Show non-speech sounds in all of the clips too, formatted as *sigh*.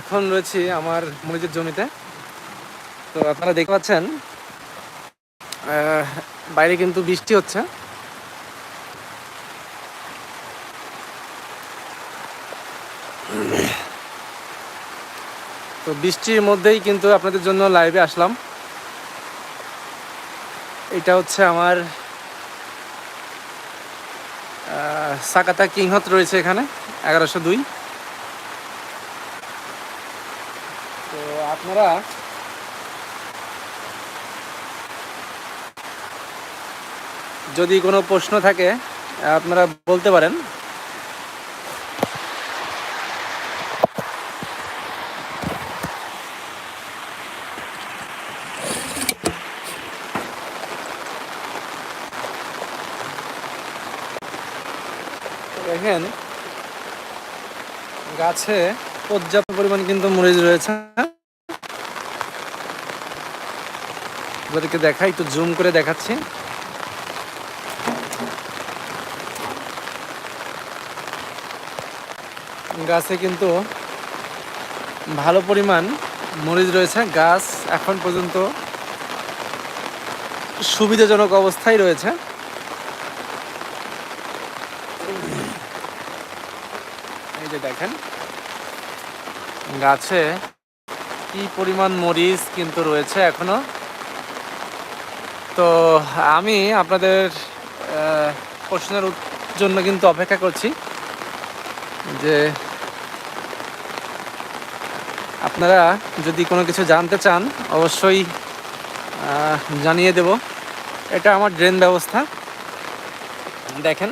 এখন রয়েছি আমার মরিচের জমিতে। তো আপনারা দেখতে পাচ্ছেন বাইরে কিন্তু বৃষ্টি হচ্ছে। তো বৃষ্টির মধ্যেই কিন্তু আপনাদের জন্য লাইভে আসলাম। এটা হচ্ছে আমার সাকাতা কিংহত রয়েছে এখানে, এগারোশো দুই তো আপনারা যদি কোনো প্রশ্ন থাকে, আপনারা বলতে পারেন। দেখেন, গাছে পর্যাপ্ত পরিমাণ কিন্তু মরিচ রয়েছে। আপনাদেরকে দেখাই, একটু জুম করে দেখাচ্ছি। গাছে কিন্তু ভালো পরিমাণ মরিচ রয়েছে। গাছ এখন পর্যন্ত সুবিধাজনক অবস্থায় রয়েছে। এই যে দেখেন, গাছে কি পরিমাণ মরিচ কিন্তু রয়েছে এখনও। তো আমি আপনাদের প্রশ্নের জন্য কিন্তু অপেক্ষা করছি যে আপনারা যদি কোনো কিছু জানতে চান, অবশ্যই জানিয়ে দেব। এটা আমার ড্রেন ব্যবস্থা। দেখেন,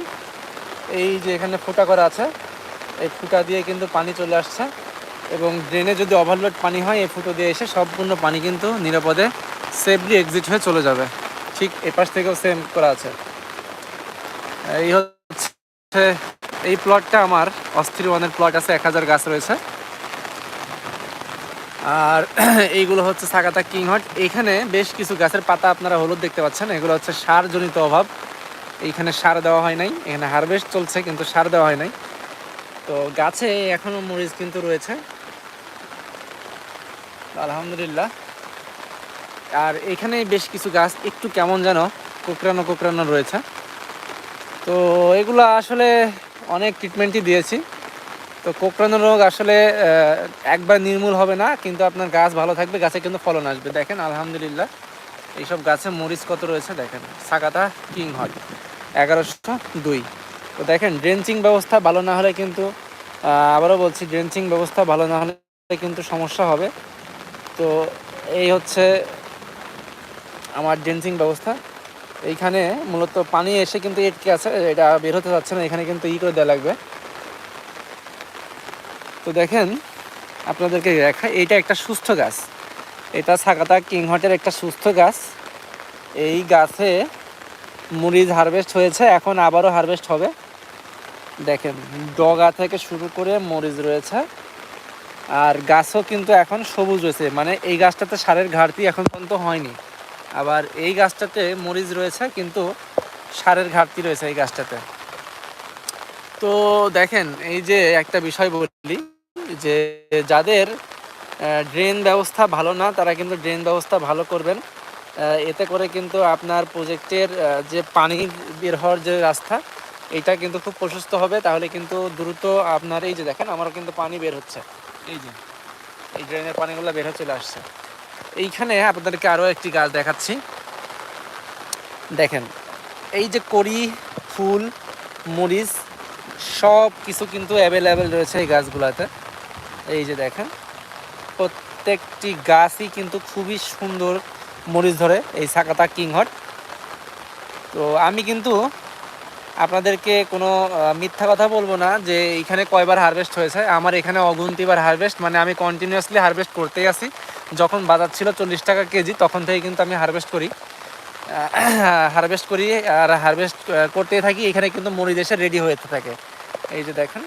এই যে এখানে ফুটা করা আছে, এই ফুটা দিয়ে কিন্তু পানি চলে আসছে এবং ড্রেনে যদি ওভারলোড পানি হয়, এই ফুটো দিয়ে এসে সম্পূর্ণ পানি কিন্তু নিরাপদে সেফলি এক্সিট হয়ে চলে যাবে। ঠিক এপাশ থেকেও সেম করা আছে। এই হচ্ছে, এই প্লটটা আমার, অস্থির বনের প্লট আছে, এক হাজার গাছ রয়েছে। আর *clears throat* এইগুলো হচ্ছে সাগাতা কিংহট। এখানে বেশ কিছু গাছের পাতা আপনারা হলুদ দেখতে পাচ্ছেন। এগুলো হচ্ছে সারজনিত অভাব। এইখানে সার দেওয়া হয় নাই। এখানে হারভেস্ট চলছে, কিন্তু সার দেওয়া হয় নাই। তো গাছে এখনও মরিচ কিন্তু রয়েছে। আলহামদুলিল্লাহ। আর এখানে বেশ কিছু গাছ, একটু কেমন যেন, কোকড়ানো কোকড়ানো রয়েছে। তো এগুলো আসলে অনেক ট্রিটমেন্টই দিয়েছি। তো কোকড়ানো রোগ আসলে একবার নির্মূল হবে না, কিন্তু আপনার গাছ ভালো থাকবে, গাছে কিন্তু ফলন আসবে। দেখেন, আলহামদুলিল্লাহ, এইসব গাছে মরিচ কত রয়েছে, দেখেন সাকাতা কিং হট এগারোশো দুই। তো দেখেন ড্রেঞ্চিং ব্যবস্থা ভালো না হলে কিন্তু আবারও বলছি ড্রেঞ্চিং ব্যবস্থা ভালো না হলে কিন্তু সমস্যা হবে। তো এই হচ্ছে আমার ড্রেঞ্চিং ব্যবস্থা। এইখানে মূলত পানি এসে কিন্তু এটকে আছে, এটা বের হতে যাচ্ছে না, এখানে কিন্তু ই করে দেওয়া লাগবে। তো দেখেন, আপনাদেরকে দেখা এইটা একটা সুস্থ গাছ। এটা সাকাতা কিংহটের একটা সুস্থ গাছ। এই গাছে মরিচ হারভেস্ট হয়েছে, এখন আবারও হারভেস্ট হবে। দেখেন, ডগা থেকে শুরু করে মরিচ রয়েছে। আর গাছও কিন্তু এখন সবুজ রয়েছে মানে এই গাছটাতে সারের ঘাটতি এখন পর্যন্ত হয়নি। আবার এই গাছটাতে মরিচ রয়েছে, কিন্তু সারের ঘাটতি রয়েছে এই গাছটাতে। তো দেখেন, এই যে একটা বিষয় বলি, যে যাদের ড্রেন ব্যবস্থা ভালো না, তারা কিন্তু ড্রেন ব্যবস্থা ভালো করবেন। এতে করে কিন্তু আপনার প্রজেক্টের যে পানি বের হওয়ার যে রাস্তা, এটা কিন্তু খুব প্রশস্ত হবে। তাহলে কিন্তু দ্রুত আপনার, এই যে দেখেন আমার কিন্তু পানি বের হচ্ছে। এই যে, এই ড্রেনের পানিগুলো বের হয়ে চলে আসছে। এইখানে আপনাদেরকে আরও একটি গাছ দেখাচ্ছি। দেখেন, এই যে কড়ি, ফুল, মরিচ, সব কিছু কিন্তু অ্যাভেলেবেল রয়েছে এই গাছগুলোতে। এই যে দেখেন, প্রত্যেকটি গাছই কিন্তু খুবই সুন্দর মরিচ ধরে, এই সাকাতা কিংহট তো আমি কিন্তু আপনাদেরকে কোনো মিথ্যা কথা বলব না যে এখানে কয়বার হারভেস্ট হয়েছে। আমার এখানে অগুন্তিবার হারভেস্ট মানে আমি কন্টিনিউয়াসলি হারভেস্ট করতেই আছি। যখন বাজার ছিল চল্লিশ টাকা কেজি, তখন থেকে কিন্তু আমি হারভেস্ট করি। হারভেস্ট করি, আর হারভেস্ট করতেই থাকি, এখানে কিন্তু মরিচ এসে রেডি হয়ে থাকে। এই যে দেখেন।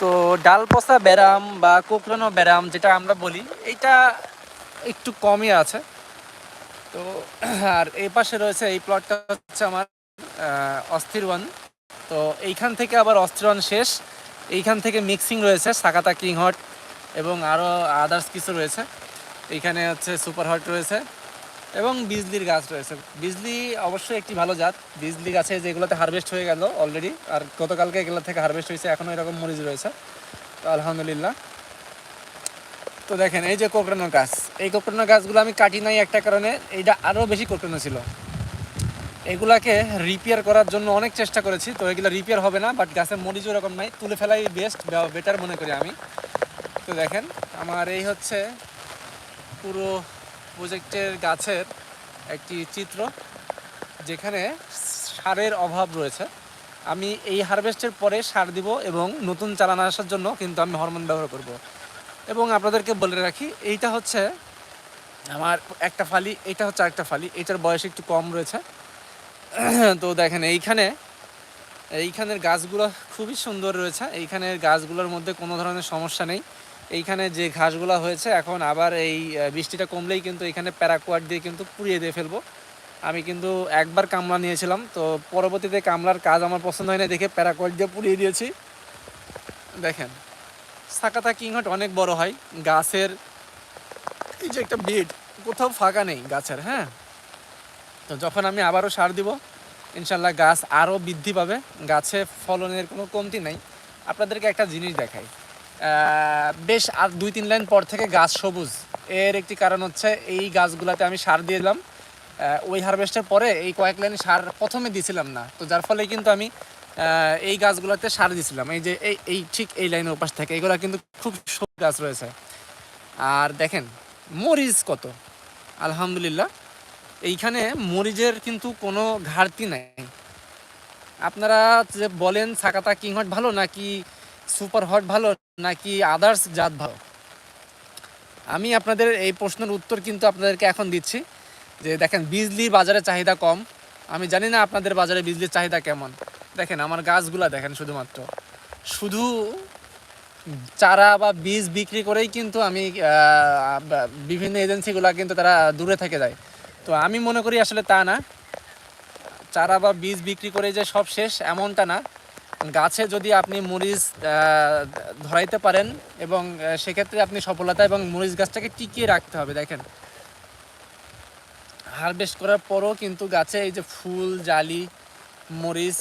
তো ডাল পচা ব্যারাম বা কোকড়ানো ব্যারাম যেটা আমরা বলি, এইটা একটু কমই আছে। তো, আর এই পাশে রয়েছে, এই প্লটটা হচ্ছে আমার অস্থির ওয়ান তো এইখান থেকে আবার অস্থির ওয়ান শেষ। এইখান থেকে মিক্সিং রয়েছে, সাকাতা কিং হট এবং আরও আদার্স কিছু রয়েছে। এখানে হচ্ছে সুপার হট রয়েছে এবং বিজলির গাছ রয়েছে। বিজলি অবশ্যই একটি ভালো জাত। বিজলি গাছে যেগুলোতে হারভেস্ট হয়ে গেল অলরেডি আর গতকালকে এগুলো থেকে হারভেস্ট হয়েছে এখনও এরকম মরিচ রয়েছে। তো আলহামদুলিল্লাহ। তো দেখেন, এই যে কোকড়ানো গাছ। এই কোকড়ানো গাছগুলো আমি কাটি নাই একটা কারণে, এইটা আরও বেশি কোকড়ানো ছিল। এগুলাকে রিপেয়ার করার জন্য অনেক চেষ্টা করেছি, তো এগুলো রিপেয়ার হবে না বাট গাছের মরিচ এরকম নাই। তুলে ফেলাই বেস্ট বেটার মনে করি আমি। তো দেখেন, আমার এই হচ্ছে পুরো প্রজেক্টের গাছের একটি চিত্র, যেখানে সারের অভাব রয়েছে। আমি এই হারভেস্টের পরে সার দিব এবং নতুন চালানা আসার জন্য কিন্তু আমি হরমোন ব্যবহার করব। এবং আপনাদেরকে বলে রাখি, এইটা হচ্ছে আমার একটা ফালি, এটা হচ্ছে আরেকটা ফালি, এটার বয়স একটু কম রয়েছে। তো দেখেন, এইখানে, এইখানের গাছগুলো খুবই সুন্দর রয়েছে। এইখানের গাছগুলোর মধ্যে কোনো ধরনের সমস্যা নেই। এইখানে যে ঘাসগুলো হয়েছে, এখন আবার এই বৃষ্টিটা কমলেই কিন্তু এখানে প্যারাকোয়াট দিয়ে কিন্তু পুড়িয়ে দিয়ে ফেলব। আমি কিন্তু একবার কামলা নিয়েছিলাম, তো পরবর্তীতে কামলার কাজ আমার পছন্দ হয় না দেখে প্যারাকোয়াট দিয়ে পুড়িয়ে দিয়েছি। দেখেন সাকাতা কিংহট অনেক বড় হয়, গাছের এই যে একটা বিট কোথাও ফাঁকা নেই গাছের হ্যাঁ? তো যখন আমি আবারও সার দিব, ইনশাল্লাহ গাছ আরও বৃদ্ধি পাবে, গাছে ফলনের কোনো কমতি নাই। আপনাদেরকে একটা জিনিস দেখাই বেশ আর দুই তিন লাইন পর থেকে গাছ সবুজ। এর একটি কারণ হচ্ছে এই গাছগুলাতে আমি সার দিয়ে দিলাম। ওই হারভেস্টের পরে এই কয়েক লাইন সার প্রথমে দিছিলাম না। তো যার ফলে কিন্তু আমি এই গাছগুলোতে সার দিছিলাম। এই যে এই এই ঠিক এই লাইনের ওপাশ থেকে এগুলো কিন্তু খুব সবুজ গাছ রয়েছে। আর দেখেন, মরিচ কত? আলহামদুলিল্লাহ, এইখানে মরিচের কিন্তু কোনো ঘাটতি নাই। আপনারা যে বলেন সাকাতা কিং হট ভালো নাকি সুপার হট ভালো নাকি আদার্স জাত ভালো? আমি আপনাদের এই প্রশ্নের উত্তর কিন্তু আপনাদেরকে এখন দিচ্ছি। যে দেখেন, বিজলির বাজারে চাহিদা কম। আমি জানি না আপনাদের বাজারে বিজলির চাহিদা কেমন। দেখেন, আমার গাছগুলা দেখেন শুধুমাত্র। শুধু চারা বা বীজ বিক্রি করেই কিন্তু আমি বিভিন্ন এজেন্সিগুলো কিন্তু তারা দূরে থেকে যায়। তো আমি মনে করি আসলে তা না। চারা বা বীজ বিক্রি করে যে সব শেষ, এমনটা না। গাছে যদি আপনি মরিচ ধরাইতে পারেন এবং সেক্ষেত্রে আপনি সফলতা এবং মরিচ গাছটাকে টিকিয়ে রাখতে হবে, দেখেন। হারভেস্ট করার পরও কিন্তু গাছে এই যে ফুল, জালি, মরিচ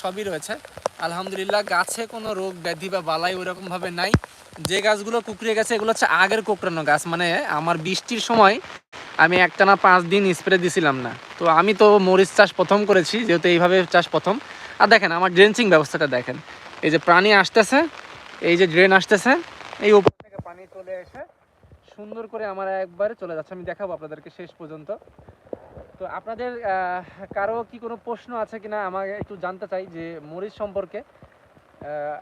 সবই রয়েছে। আলহামদুলিল্লাহ, গাছে কোনো রোগ, ব্যাধি বা বালাই ওরকমভাবে নাই। যে গাছগুলো কুকড়িয়ে গেছে, এগুলো হচ্ছে আগের কোকড়ানো গাছ। মানে আমার বৃষ্টির সময় আমি একটানা পাঁচ দিন স্প্রে দিছিলাম না। তো আমি তো মরিচ চাষ প্রথম করেছি, যেহেতু এইভাবে চাষ প্রথম। আর দেখেন, আমার ড্রেনচিং ব্যবস্থাটা দেখেন। এই যে প্রাণী আসতেছে, এই যে ড্রেন আসতেছে, এই উপর থেকে পানি চলে এসে সুন্দর করে আমার একবারে চলে যাচ্ছে। আমি দেখাবো আপনাদেরকে শেষ পর্যন্ত। তো আপনাদের কারও কি কোনো প্রশ্ন আছে কিনা? আমাকে একটু জানতে চাই যে মরিচ সম্পর্কে।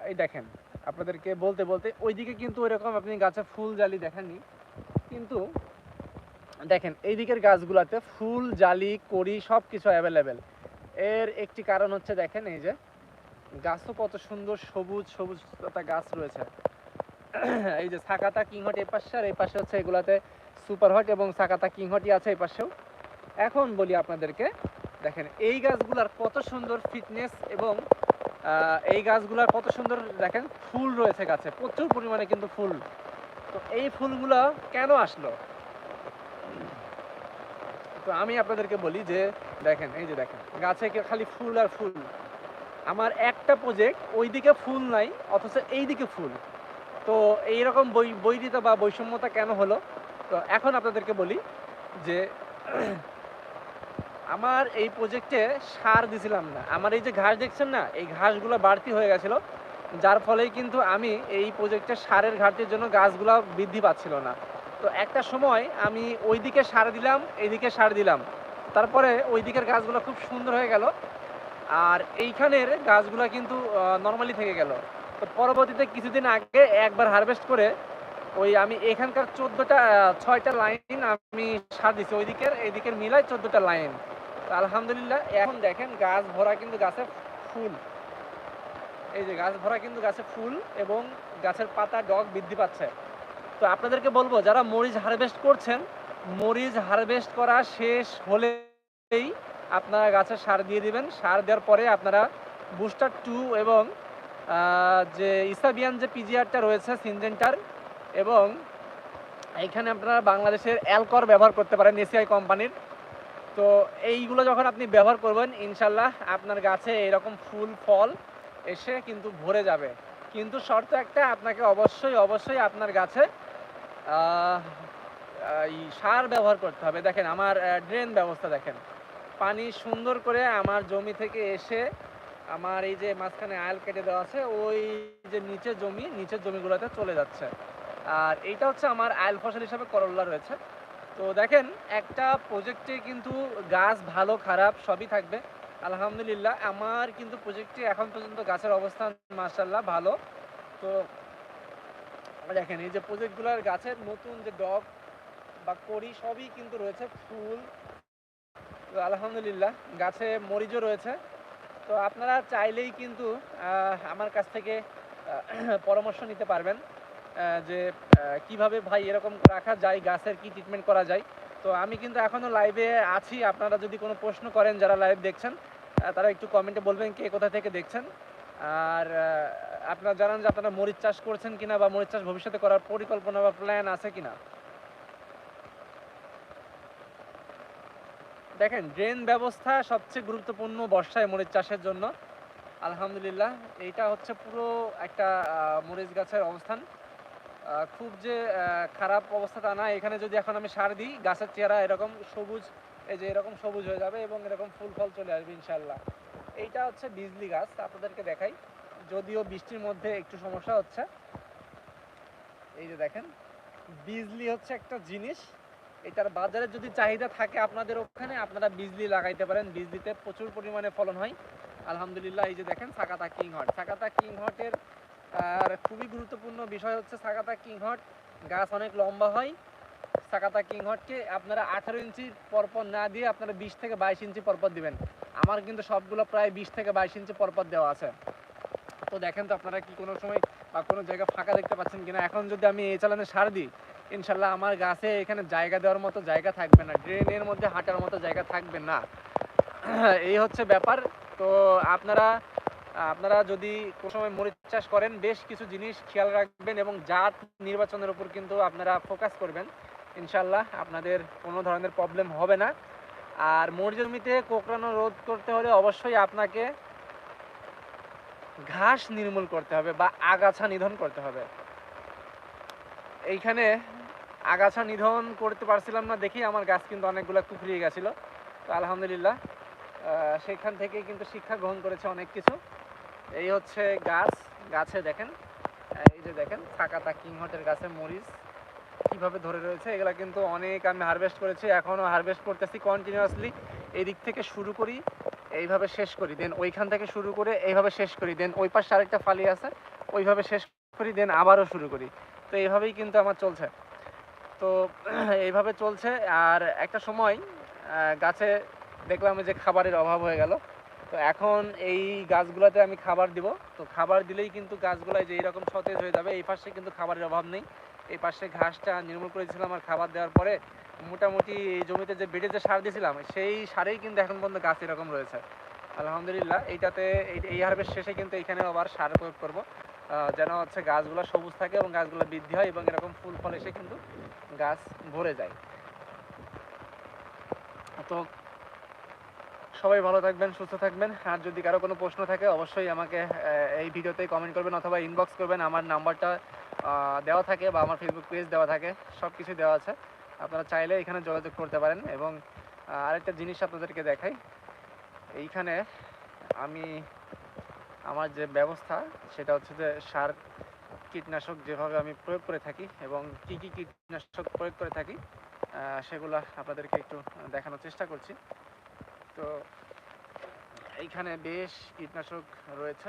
এই দেখেন, আপনাদেরকে বলতে বলতে ওইদিকে কিন্তু ওইরকম আপনি গাছে ফুল জালি দেখেননি। কিন্তু দেখেন এই দিকের গাছগুলাতে ফুল, জালি, কড়ি সব কিছু অ্যাভেলেবেল এর একটি কারণ হচ্ছে দেখেন, এই যে গাছও কত সুন্দর সবুজ সবুজ গাছ রয়েছে। এই যে সাকাতা কিংহট এই পাশে, আর এই পাশে হচ্ছে এগুলাতে সুপার হট এবং সাকাতা কিংহটই আছে এই পাশেও। এখন বলি আপনাদেরকে, দেখেন, এই গাছগুলার কত সুন্দর ফিটনেস এবং এই গাছগুলার কত সুন্দর, দেখেন, ফুল রয়েছে গাছে, প্রচুর পরিমাণে কিন্তু ফুল। তো এই ফুলগুলা কেন আসলো? তো আমি আপনাদেরকে বলি যে দেখেন, এই যে দেখেন, গাছে খালি ফুল আর ফুল? আমার একটা প্রজেক্ট ওইদিকে ফুল নাই, অথচ এইদিকে ফুল। তো এইরকম বই বৈরিতা বা বৈষম্যতা কেন হলো? তো এখন আপনাদেরকে বলি যে, *clears throat* আমার এই প্রজেক্টে সার দিছিলাম না। আমার এই যে ঘাস দেখছেন না, এই ঘাসগুলো বাড়তি হয়ে গেছিল, যার ফলেই কিন্তু আমি এই প্রজেক্টে সারের ঘাটতির জন্য গাছগুলো বৃদ্ধি পাচ্ছিল না। তো একটা সময় আমি ওইদিকে সার দিলাম, এইদিকে সার দিলাম। তারপরে ওই দিকের গাছগুলো খুব সুন্দর হয়ে গেল। আর এইখানের গাছগুলো কিন্তু নর্মালি থেকে গেল। তো পরবর্তীতে কিছুদিন আগে একবার হারভেস্ট করে ওই আমি এখানকার চোদ্দোটা ছয়টা লাইন আমি সার দিছি। ওই দিকের এই দিকের মিলাই চোদ্দোটা লাইন তো আলহামদুলিল্লাহ, এখন দেখেন গাছ ভরা কিন্তু গাছে ফুল। এই যে গাছ ভরা কিন্তু গাছে ফুল এবং গাছের পাতা, ডগ বৃদ্ধি পাচ্ছে। তো আপনাদেরকে বলব, যারা মরিচ হারভেস্ট করছেন মরিচ হারভেস্ট করা শেষ হলেই আপনারা গাছে সার দিয়ে দিবেন। সার দেওয়ার পরে আপনারা বুস্টার টু এবং যে ইসাবিয়ান যে পিজিআরটা রয়েছে, সিনজেন্টার এবং এইখানে আপনারা বাংলাদেশের অ্যালকর ব্যবহার করতে পারেন এসিআই কোম্পানির। তো এইগুলো যখন আপনি ব্যবহার করবেন, ইনশাল্লাহ আপনার গাছে এরকম ফুল, ফল এসে কিন্তু ভরে যাবে। কিন্তু শর্ত একটা, আপনাকে অবশ্যই অবশ্যই আপনার গাছে সার ব্যবহার করতে হবে। দেখেন, আমার ড্রেন ব্যবস্থা দেখেন। পানি সুন্দর করে আমার জমি থেকে এসে আমার এই যে মাঝখানে আয়াল কেটে দেওয়া আছে, ওই যে নিচে জমি, নিচের জমিগুলোতে চলে যাচ্ছে। আর এইটা হচ্ছে আমার আয়াল ফসল হিসাবে করল্লা রয়েছে। তো দেখেন, একটা প্রজেক্টে কিন্তু গাছ ভালো, খারাপ, সবই থাকবে। আলহামদুলিল্লাহ, আমার কিন্তু প্রজেক্টে এখন পর্যন্ত গাছের অবস্থান মার্শাল্লাহ ভালো। তো দেখেন, এই যে প্রজেক্টগুলোর গাছের নতুন যে ডগ বা করি সবই কিন্তু রয়েছে, ফুল। আলহামদুলিল্লাহ, গাছে মরিচও রয়েছে। তো আপনারা চাইলেই কিন্তু আমার কাছ থেকে *clears throat* পরামর্শ নিতে পারবেন যে কীভাবে ভাই এরকম রাখা যায়, গাছের কি ট্রিটমেন্ট করা যায়। তো আমি কিন্তু এখনও লাইভে আছি, আপনারা যদি কোনো প্রশ্ন করেন যারা লাইভ দেখছেন তারা একটু কমেন্টে বলবেন কে কোথা থেকে দেখছেন। আর আপনারা জানান যে আপনারা মরিচ চাষ করছেন কিনা বা মরিচ চাষ ভবিষ্যতে করার পরিকল্পনা বা প্ল্যান আছে কিনা। দেখেন, ড্রেন ব্যবস্থা সবচেয়ে গুরুত্বপূর্ণ বর্ষায় মরিচ চাষের জন্য। আলহামদুলিল্লাহ, এইটা হচ্ছে পুরো একটা মরিচ গাছের অবস্থান। খুব যে খারাপ অবস্থা তা না। এখানে যদি এখন আমি সার দিই, গাছের চেহারা এরকম সবুজ, এই যে এরকম সবুজ হয়ে যাবে এবং এরকম ফুল ফল চলে আসবে ইনশাল্লাহ এইটা হচ্ছে বিজলি গাছ, আপনাদেরকে দেখাই। যদিও বৃষ্টির মধ্যে একটু সমস্যা হচ্ছে। এই যে দেখেন, বিজলি হচ্ছে একটা জিনিস। এটার বাজারে যদি চাহিদা থাকে আপনাদের ওখানে, আপনারা বিজলি লাগাইতে পারেন। বিজলিতে প্রচুর পরিমাণে ফলন হয়। আলহামদুলিল্লাহ, এই যে দেখেন, Sakata king hot. Sakata king হটের, আর খুবই গুরুত্বপূর্ণ বিষয় হচ্ছে সাকাতা কিং হট। গাছ অনেক লম্বা হয়। সাকাতা কিং হটকে আপনারা আঠারো ইঞ্চি পরপর না দিয়ে আপনারা বিশ থেকে বাইশ ইঞ্চি পরপর দিবেন। আমার কিন্তু সবগুলো প্রায় বিশ থেকে বাইশ ইঞ্চি পরপর দেওয়া আছে। তো দেখেন তো আপনারা কি কোনো সময় বা কোনো জায়গা ফাঁকা দেখতে পাচ্ছেন কিনা? এখন যদি আমি এই চালানে সার দিই ইনশাল্লাহ আমার গাছে এখানে জায়গা দেওয়ার মতো জায়গা থাকবে না ড্রেনের মধ্যে হাঁটার মতো জায়গা থাকবে না। *clears throat* এই হচ্ছে ব্যাপার। তো আপনারা আপনারা যদি কোনো সময় মরিচ চাষ করেন, বেশ কিছু জিনিস খেয়াল রাখবেন এবং জাত নির্বাচনের উপর কিন্তু আপনারা ফোকাস করবেন। ইনশাল্লাহ আপনাদের কোনো ধরনের প্রবলেম হবে না। আর মরিচ জমিতে কোকড়ানো রোধ করতে হলে অবশ্যই আপনাকে ঘাস নির্মূল করতে হবে বা আগাছা নিধন করতে হবে। এইখানে আগাছা নিধন করতে পারছিলাম না দেখি, আমার গাছ কিন্তু অনেকগুলো কুকড়িয়ে গেছিল। তো আলহামদুলিল্লাহ সেখান থেকে কিন্তু শিক্ষা গ্রহণ করেছে অনেক কিছু। এই হচ্ছে গাছ, গাছে দেখেন, এই যে দেখেন সাকাতা কিংহটের গাছে মরিচ কীভাবে ধরে রয়েছে, এগুলা কিন্তু অনেক আমি হারভেস্ট করেছি এখনও হারভেস্ট করতেছি কন্টিনিউয়াসলি এই দিক থেকে শুরু করি, এইভাবে শেষ করি দেন ওইখান থেকে শুরু করে এইভাবে শেষ করি দেন ওই পাশে আরেকটা ফালি আছে, ওইভাবে শেষ করি দেন আবারও শুরু করি। তো এইভাবেই কিন্তু আমার চলছে। তো, *clears throat* এইভাবে চলছে। আর একটা সময় গাছে দেখলাম যে খাবারের অভাব হয়ে গেল। তো এখন এই গাছগুলোতে আমি খাবার দিব। তো খাবার দিলেই কিন্তু গাছগুলো যে এইরকম সতেজ হয়ে যাবে। এই পাশে কিন্তু খাবারের অভাব নেই। এই পাশে ঘাসটা নির্মূল করেছিলাম আর খাবার দেওয়ার পরে মোটামুটি এই জমিতে যে বেডে যে সার দিয়েছিলাম, সেই সারেই কিন্তু এখন পর্যন্ত গাছ এরকম রয়েছে। আলহামদুলিল্লাহ, এইটাতে এই- হারভেস্ট শেষে কিন্তু এখানে আবার সার প্রয়োগ করব। যেন হচ্ছে গাছগুলো সবুজ থাকে এবং গাছগুলো বৃদ্ধি হয় এবং এরকম ফুল ফল এসে কিন্তু গাছ ভরে যায়। তো সবাই ভালো থাকবেন, সুস্থ থাকবেন। আর যদি কারও কোনো প্রশ্ন থাকে, অবশ্যই আমাকে এই ভিডিওতে কমেন্ট করবেন অথবা ইনবক্স করবেন। আমার নাম্বারটা দেওয়া থাকে বা আমার ফেসবুক পেজ দেওয়া থাকে সব কিছু দেওয়া আছে। আপনারা চাইলে এখানে যোগাযোগ করতে পারেন এবং আরেকটা জিনিস আপনাদেরকে দেখাই। এইখানে আমি আমার যে ব্যবস্থা, সেটা হচ্ছে যে সার কীটনাশক যেভাবে আমি প্রয়োগ করে থাকি এবং কি কি কীটনাশক প্রয়োগ করে থাকি সেগুলো আপনাদেরকে একটু দেখানোর চেষ্টা করছি। তো এইখানে বেশ কীটনাশক রয়েছে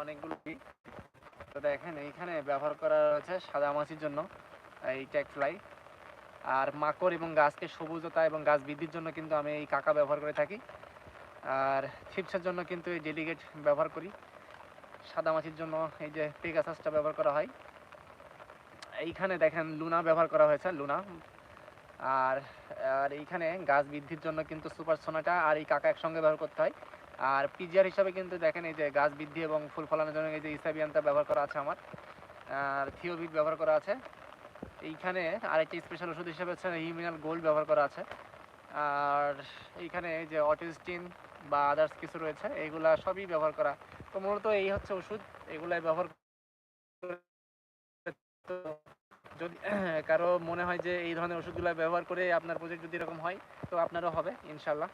অনেকগুলোই তো দেখেন, এইখানে ব্যবহার করা রয়েছে সাদা মাছির জন্য, এই ট্যাকফ্লাই আর মাকড় এবং গাছকে সবুজতা এবং গাছ বৃদ্ধির জন্য কিন্তু আমি এই কাকা ব্যবহার করে থাকি। আর চিপসের জন্য কিন্তু এই ডেলিগেট ব্যবহার করি। সাদা মাছির জন্য এই যে পেগাসাসটা ব্যবহার করা হয়। এইখানে দেখেন লুনা ব্যবহার করা হয়েছে লুনা আর আর এইখানে গাছ বৃদ্ধির জন্য কিন্তু সুপার সোনাটা আর এই কাকা একসঙ্গে ব্যবহার করতে হয়। আর পিজিআর হিসাবে কিন্তু দেখেন এই যে গাছ বৃদ্ধি এবং ফুল ফলানোর জন্য এই যে ইসাবিয়ানটা ব্যবহার করা আছে আমার। আর থিওবিট ব্যবহার করা আছে। এইখানে আরেকটি স্পেশাল ওষুধ হিসাবে হচ্ছে হিউমিনাল গোল্ড ব্যবহার করা আছে। আর এইখানে এই যে অটিস্টিন বা আদার্স কিছু রয়েছে এইগুলা সবই ব্যবহার করা। তো মূলত এই হচ্ছে ওষুধ, এগুলাই ব্যবহার যদি *clears throat* কারও মনে হয় যে এই ধরনের ওষুধগুলো ব্যবহার করে আপনার প্রজেক্ট যদি এরকম হয়, তো আপনারও হবে ইনশাল্লাহ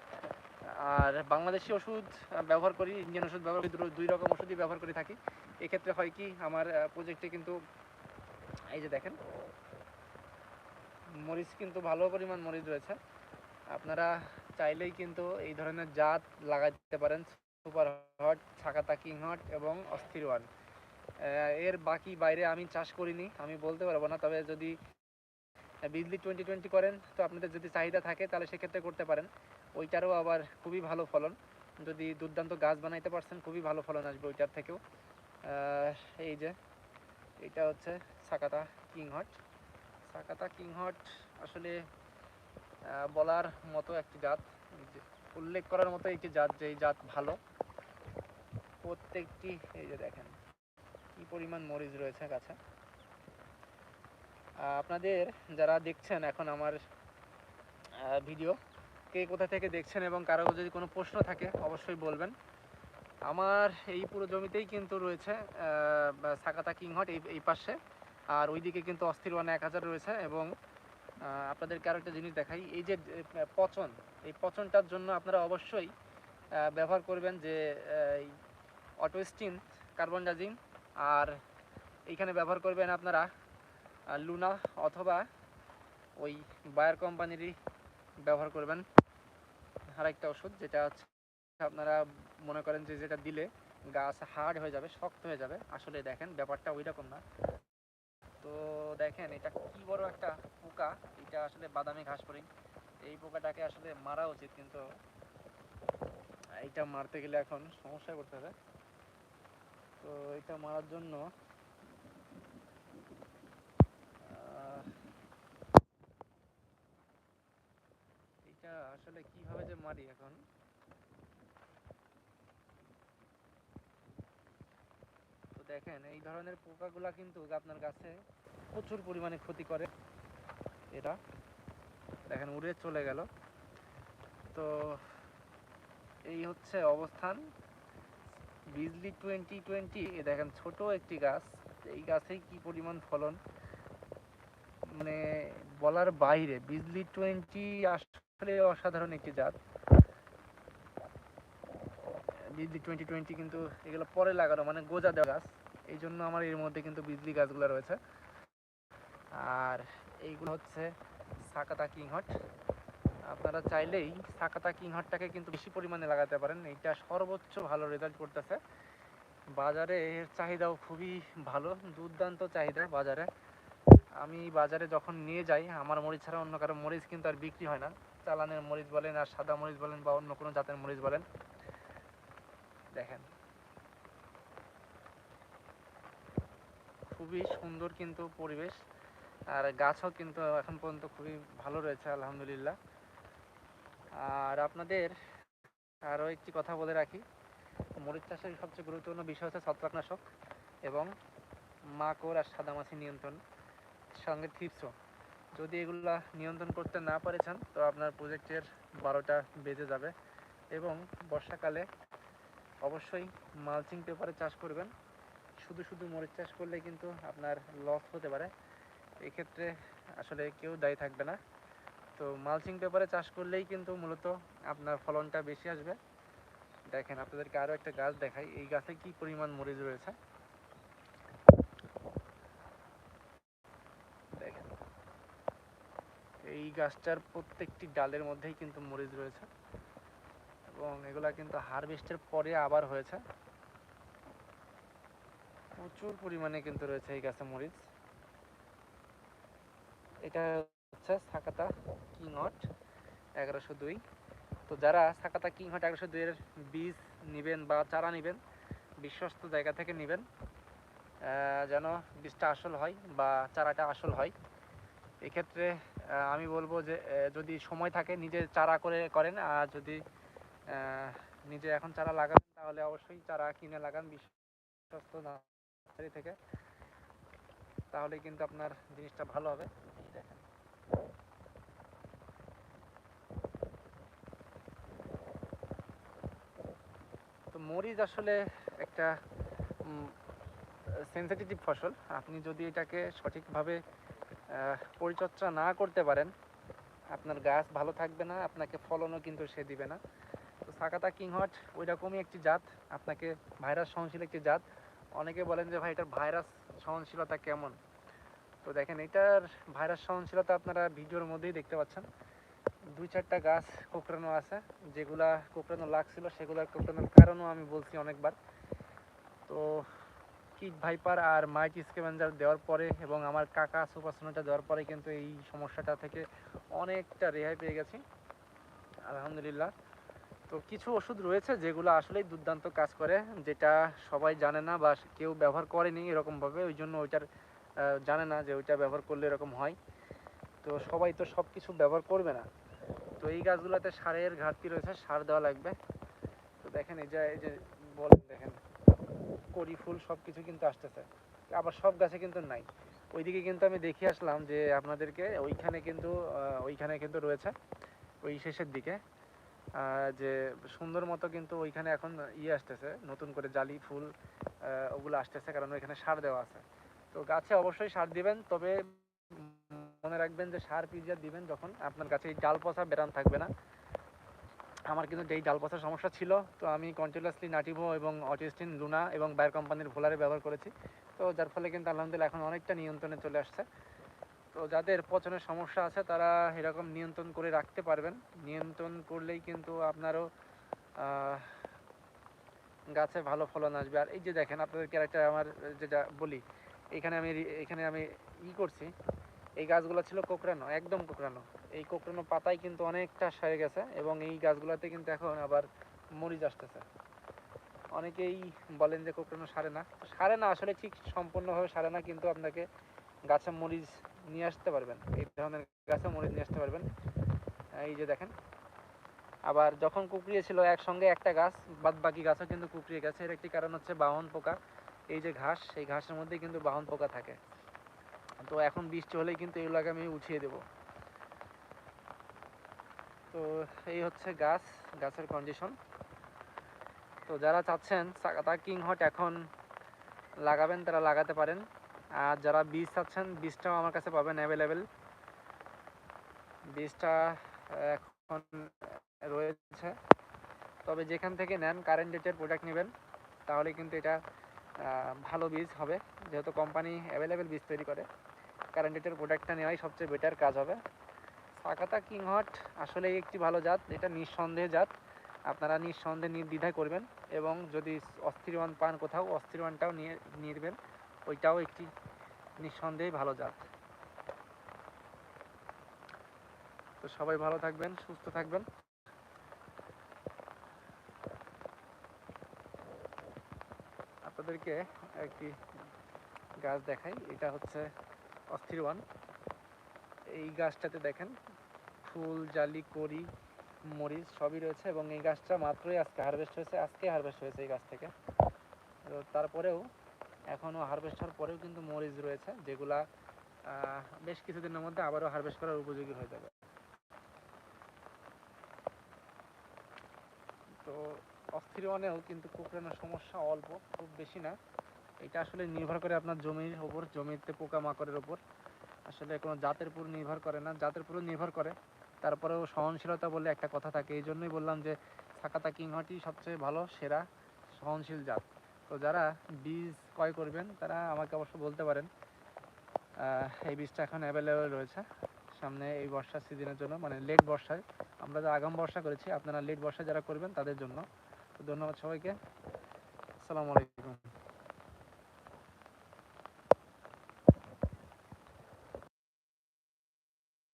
আর বাংলাদেশি ওষুধ ব্যবহার করি ইন্ডিয়ান ওষুধ ব্যবহার করি দুই রকম ওষুধই ব্যবহার করে থাকি। এক্ষেত্রে হয় কি, আমার প্রজেক্টে কিন্তু, এই যে দেখেন, মরিচ কিন্তু ভালো পরিমাণ মরিচ রয়েছে। আপনারা চাইলেই কিন্তু এই ধরনের জাত লাগাইতে পারেন। Super hot Sakata king hot এবং অস্থির ওয়ান। এর বাকি বাইরে আমি চাষ করিনি আমি বলতে পারব না। তবে যদি বিজলি টোয়েন্টি টোয়েন্টি করেন তো আপনাদের যদি চাহিদা থাকে তাহলে সেক্ষেত্রে করতে পারেন। ওইটারও আবার খুবই ভালো ফলন। যদি দুর্দান্ত গাছ বানাইতে পারছেন খুবই ভালো ফলন আসবে ওইটার থেকেও। এই যে এটা হচ্ছে সাকাতা কিংহট। সাকাতা কিংহট আসলে আহ, বলার মতো একটি জাত। উল্লেখ করার মতো একটি জাত যে জাত ভালো। প্রত্যেকটি, এই যে দেখেন, কি পরিমাণ মরিচ রয়েছে গাছে। আপনাদের যারা দেখছেন এখন আমার ভিডিও, কে কোথা থেকে দেখছেন এবং কারও যদি কোনো প্রশ্ন থাকে, অবশ্যই বলবেন। আমার এই পুরো জমিতেই কিন্তু রয়েছে সাকাতা কিংহট এই এই পাশে। আর ওইদিকে কিন্তু অস্থির ওয়ান এক হাজার রয়েছে এবং আপনাদেরকে আরও একটা জিনিস দেখাই। এই যে পচন, এই পচনটার জন্য আপনারা অবশ্যই ব্যবহার করবেন যে অটোস্টিন কার্বন ডাজিম আর এইখানে ব্যবহার করবেন আপনারা লুনা অথবা ওই বায়ার কোম্পানিরই ব্যবহার করবেন। আর একটা ওষুধ, যেটা হচ্ছে আপনারা মনে করেন যে, যেটা দিলে গাছ হার্ড হয়ে যাবে, শক্ত হয়ে যাবে। আসলে দেখেন, ব্যাপারটা ওই রকম না। তো দেখেন, এটা কি বড় একটা পোকা? এটা আসলে বাদামি ঘাস পরি এই পোকাটাকে আসলে মারা উচিত কিন্তু। এইটা মারতে গেলে এখন সমস্যায় পড়তে হবে। তো এটা মারার জন্য এটা আসলে কীভাবে যে মারি এখন? দেখেন, এই ধরনের পোকাগুলা কিন্তু আপনার গাছে প্রচুর পরিমাণে ক্ষতি করে। এটা দেখেন, উড়ে চলে গেল। তো এই হচ্ছে অবস্থান। বিজলি টোয়েন্টি টোয়েন্টি দেখেন, ছোট একটি গাছ। এই গাছেই কি পরিমাণ ফলন? মানে বলার বাইরে, বিজলি টোয়েন্টি আসলে অসাধারণ একটি জাত। বিজলি টোয়েন্টি টোয়েন্টি কিন্তু এগুলো পরে লাগানো মানে গোজা দেওয়া গাছ। এই জন্য আমার এর মধ্যে কিন্তু বিজলি গাছগুলো রয়েছে। আর এইগুলো হচ্ছে সাকাতা কিংহট আপনারা চাইলেই সাকাতা কিংহটটাকে কিন্তু বেশি পরিমাণে লাগাতে পারেন। এইটা সর্বোচ্চ ভালো রেজাল্ট করতেছে। বাজারে এর চাহিদাও খুবই ভালো, দুর্দান্ত চাহিদা বাজারে। আমি বাজারে যখন নিয়ে যাই, আমার মরিচ ছাড়া অন্য কারও মরিচ কিন্তু আর বিক্রি হয় না। চালানের মরিচ বলেন আর সাদা মরিচ বলেন বা অন্য কোনো জাতের মরিচ বলেন। দেখেন খুবই সুন্দর কিন্তু পরিবেশ। আর গাছও কিন্তু এখন পর্যন্ত খুবই ভালো রয়েছে, আলহামদুলিল্লাহ। আর আপনাদের আরও একটি কথা বলে রাখি, মরিচ চাষের সবচেয়ে গুরুত্বপূর্ণ বিষয় হচ্ছে ছত্রাকনাশক এবং মাকড় আর সাদামাছি নিয়ন্ত্রণ, সঙ্গে থিপসও যদি এগুলা নিয়ন্ত্রণ করতে না পারেছেন, তো আপনার প্রজেক্টের বারোটা বেজে যাবে এবং বর্ষাকালে অবশ্যই মালচিং পেপারে চাষ করবেন। শুধু শুধু মরিচ চাষ করলে কিন্তু আপনার লস হতে পারে। এক্ষেত্রে আসলে কেউ দায়ী থাকবে না। তো মালচিং পেপারে চাষ করলেই কিন্তু মূলত আপনার ফলনটা বেশি আসবে। দেখেন, আপনাদেরকে আরও একটা গাছ দেখাই। এই গাছে কি পরিমাণ মরিচ রয়েছে? এই গাছটার প্রত্যেকটি ডালের মধ্যেই কিন্তু মরিচ রয়েছে। এবং এগুলা কিন্তু হারভেস্টের পরে আবার হয়েছে। প্রচুর পরিমাণে কিন্তু রয়েছে এই গাছে মরিচ। এটা হচ্ছে সাকাতা কিং কিংহট এগারোশো দুই। তো যারা সাকাতা কিং কিংহট এগারোশো দুইয়ের বীজ নেবেন বা চারা নেবেন, বিশ্বস্ত জায়গা থেকে নেবেন যেন বীজটা আসল হয় বা চারাটা আসল হয়। এক্ষেত্রে আমি বলব যে যদি সময় থাকে, নিজে চারা করে করেন। আর যদি নিজে এখন চারা লাগান তাহলে অবশ্যই চারা কিনে লাগান, বিশ্বস্ত নার্সারি থেকে। তাহলে কিন্তু আপনার জিনিসটা ভালো হবে। তো মরিচ আসলে একটা সেন্সিটিভ ফসল। আপনি যদি এটাকে সঠিকভাবে আহ, পরিচর্যা না করতে পারেন আপনার গাছ ভালো থাকবে না আপনাকে ফলনও কিন্তু সে দিবে না। তো সাকাতা কিংহট ওই রকমই একটি জাত আপনাকে ভাইরাস সহনশীল একটি জাত। অনেকে বলেন যে, ভাই, এটার ভাইরাস সহনশীলতা কেমন? তো দেখেন, এটার ভাইরাস সহনশীলতা আপনারা ভিডিওর মধ্যেই দেখতে পাচ্ছেন। দুই চারটা গাছ কোকড়ানো আছে, যেগুলা কোকড়ানো লাগছিল, সেগুলোর কোকড়ানোর কারণও আমি বলছি অনেকবার। তো কিট ভাইপার আর মাইট স্কেভেঞ্জার দেওয়ার পরে এবং আমার কাকা সুপারসোনাটা দেওয়ার পরে কিন্তু এই সমস্যাটা থেকে অনেকটা রেহাই পেয়ে গেছি। আলহামদুলিল্লাহ। তো কিছু ওষুধ রয়েছে যেগুলো আসলেই দুর্দান্ত কাজ করে, যেটা সবাই জানে না বা কেউ ব্যবহার করেনি এরকমভাবে, ওই জন্য ওইটার জানে না যে ওইটা ব্যবহার করলে এরকম হয়। তো সবাই তো সব কিছু ব্যবহার করবে না। তো এই গাছগুলোতে সারের ঘাটতি রয়েছে, সার দেওয়া লাগবে। তো দেখেন এই যে এই যে বলেন দেখেন, করি ফুল সব কিছু কিন্তু আসতেছে। আবার সব গাছে কিন্তু নাই। ওইদিকে কিন্তু আমি দেখে আসলাম যে আপনাদেরকে ওইখানে কিন্তু ওইখানে কিন্তু রয়েছে, ওই শেষের দিকে। যে সুন্দর মতো কিন্তু ওইখানে এখন ইয়ে আসতেছে, নতুন করে জালি, ফুল ওগুলো আসতেছে কারণ ওইখানে সার দেওয়া আছে। তো গাছে অবশ্যই সার দিবেন, তবে মনে রাখবেন যে সার পিজিয়া দিবেন যখন আপনার কাছে এই ডাল পচা বেরাম থাকবে না। আমার কিন্তু যেই ডাল পচার সমস্যা ছিল, তো আমি কন্টিনিউয়াসলি নাটিভো এবং অটিস্টিন লুনা এবং বায়ার কোম্পানির ভোলারে ব্যবহার করেছি। তো যার ফলে কিন্তু আলহামদুলিল্লাহ এখন অনেকটা নিয়ন্ত্রণে চলে আসছে। তো যাদের পচনের সমস্যা আছে, তারা এরকম নিয়ন্ত্রণ করে রাখতে পারবেন। নিয়ন্ত্রণ করলেই কিন্তু আপনারও গাছে ভালো ফলন আসবে। আর এই যে দেখেন আপনাদেরকে একটা আমার যেটা বলি, এখানে আমি এখানে আমি ই করছি। এই গাছগুলো ছিল কোকড়ানো, একদম কোকড়ানো। এই কোকড়ানো পাতাই কিন্তু অনেকটা সেরে গেছে এবং এই গাছগুলোতে কিন্তু এখন আবার মরিচ আসতেছে। অনেকেই বলেন যে কোকড়ানো সারে না। সারে না, আসলে ঠিক সম্পূর্ণভাবে সারে না, কিন্তু আপনাকে গাছে মরিচ নিয়ে আসতে পারবেন। এই ধরনের গাছে মরিচ নিয়ে আসতে পারবেন। এই যে দেখেন। আবার যখন কুকড়িয়েছিল একসঙ্গে একটা গাছ বাদ বাকি গাছও কিন্তু কুকড়িয়ে গেছে। এর একটি কারণ হচ্ছে বাহন পোকা। এই যে ঘাস, সেই ঘাসের মধ্যে কিন্তু বাহন পোকা থাকে। তো এখন বৃষ্টি হলেই কিন্তু এগুলোকে আমি উঠিয়ে দেব। তো এই হচ্ছে গাছ, গাছের কন্ডিশন তো যারা চাচ্ছেন সাকাতা কিং হট এখন লাগাবেন, তারা লাগাতে পারেন। আর যারা বীজ চাচ্ছেন বীজটাও আমার কাছে পাবেন অ্যাভেলেবেল বীজটা এখন রয়েছে। তবে যেখান থেকে নেন কারেন্ট ডেটের প্রোডাক্ট নেবেন, তাহলে কিন্তু এটা ভালো বীজ হবে। যেহেতু কোম্পানি অ্যাভেলেবেল বীজ তৈরি করে কারেন্ট ডেটের প্রোডাক্টটা নেওয়াই সবচেয়ে বেটার কাজ হবে। সাকাতা কিংহট আসলে একটি ভালো জাত, এটা নিঃসন্দেহে জাত। আপনারা নিঃসন্দেহে নির্দ্বিধায় করবেন এবং যদি অস্থির ওয়ান পান কোথাও, অস্থির ওয়ানটাও নিয়ে নিবেন, ওইটাও একটি নিঃসন্দেহে ভালো জাত তো সবাই ভালো থাকবেন, সুস্থ থাকবেন। আপনাদেরকে একটি গাছ দেখাই, এটা হচ্ছে অস্থির ওয়ান। এই গাছটাতে দেখেন, ফুল, জালি করি মরিচ সবই রয়েছে এবং এই গাছটা মাত্রই আজকে হারভেস্ট হয়েছে, আজকে হারভেস্ট হয়েছে এই গাছ থেকে। তো তারপরেও এখনও হারভেস্ট হওয়ার পরেও কিন্তু মরিচ রয়েছে, যেগুলা বেশ কিছুদিনের মধ্যে আবারও হারভেস্ট করার উপযোগী হয়ে যাবে। তো অস্থির ওয়ানেও কিন্তু কুকড়ানোর সমস্যা অল্প, খুব বেশি না। এটা আসলে নির্ভর করে আপনার জমির ওপর, জমিতে পোকামাকড়ের ওপর। আসলে কোনো জাতের উপর নির্ভর করে না, জাতের উপরও নির্ভর করে। তারপরেও সহনশীলতা বলে একটা কথা থাকে, এই জন্যই বললাম যে সাকাতা কিংহটি সবচেয়ে ভালো, সেরা, সহনশীল জাত। তো যারা বীজ ক্রয় করবেন, তারা আমাকে অবশ্য বলতে পারেন এই বীজটা এখন অ্যাভেলেবেল রয়েছে। সামনে এই বর্ষার সিজনের জন্য মানে লেট বর্ষায়। আমরা যে আগাম বর্ষা করেছি, আপনারা লেট বর্ষায় যারা করবেন, তাদের জন্য। তো ধন্যবাদ সবাইকে। আসসালামু আলাইকুম।